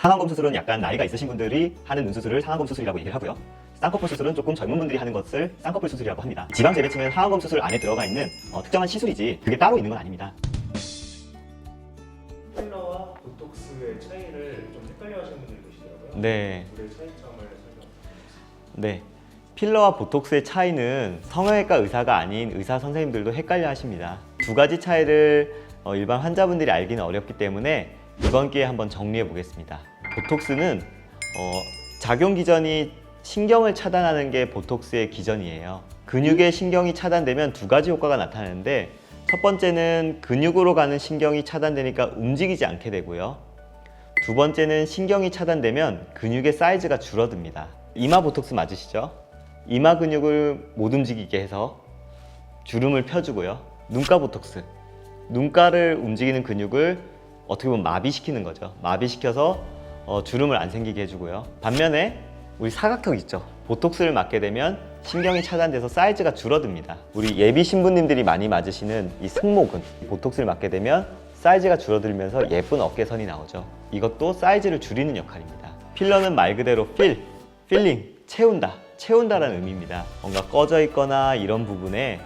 상안검 수술은 약간 나이가 있으신 분들이 하는 눈 수술을 상안검 수술이라고 얘기를 하고요. 쌍꺼풀 수술은 조금 젊은 분들이 하는 것을 쌍꺼풀 수술이라고 합니다. 지방 재배치는 하안검 수술 안에 들어가 있는 어, 특정한 시술이지 그게 따로 있는 건 아닙니다. 필러와 보톡스의 차이를 좀 헷갈려하시는 분들이 계시더라고요. 네. 둘의 차이점을 설명. 네. 필러와 보톡스의 차이는 성형외과 의사가 아닌 의사 선생님들도 헷갈려 하십니다. 두 가지 차이를 어, 일반 환자분들이 알기는 어렵기 때문에 이번 기회에 한번 정리해 보겠습니다. 보톡스는 어, 작용 기전이 신경을 차단하는 게 보톡스의 기전이에요. 근육의 신경이 차단되면 두 가지 효과가 나타나는데 첫 번째는 근육으로 가는 신경이 차단되니까 움직이지 않게 되고요. 두 번째는 신경이 차단되면 근육의 사이즈가 줄어듭니다. 이마 보톡스 맞으시죠? 이마 근육을 못 움직이게 해서 주름을 펴주고요. 눈가 보톡스. 눈가를 움직이는 근육을 어떻게 보면 마비시키는 거죠. 마비시켜서 어, 주름을 안 생기게 해주고요. 반면에 우리 사각턱 있죠. 보톡스를 맞게 되면 신경이 차단돼서 사이즈가 줄어듭니다. 우리 예비 신부님들이 많이 맞으시는 이 승모근 보톡스를 맞게 되면 사이즈가 줄어들면서 예쁜 어깨선이 나오죠. 이것도 사이즈를 줄이는 역할입니다. 필러는 말 그대로 필, 필링, 채운다, 채운다라는 의미입니다. 뭔가 꺼져 있거나 이런 부분에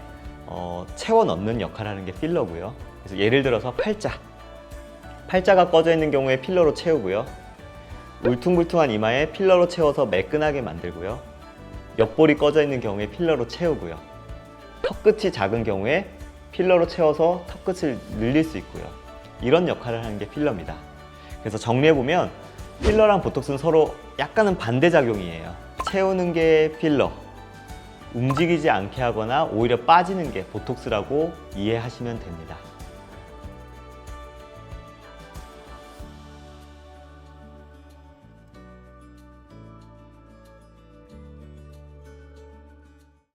어, 채워 넣는 역할을 하는 게 필러고요. 그래서 예를 들어서 팔자, 팔자가 꺼져 있는 경우에 필러로 채우고요. 울퉁불퉁한 이마에 필러로 채워서 매끈하게 만들고요. 옆볼이 꺼져 있는 경우에 필러로 채우고요. 턱끝이 작은 경우에 필러로 채워서 턱끝을 늘릴 수 있고요. 이런 역할을 하는 게 필러입니다. 그래서 정리해보면 필러랑 보톡스는 서로 약간은 반대작용이에요. 채우는 게 필러, 움직이지 않게 하거나 오히려 빠지는 게 보톡스라고 이해하시면 됩니다.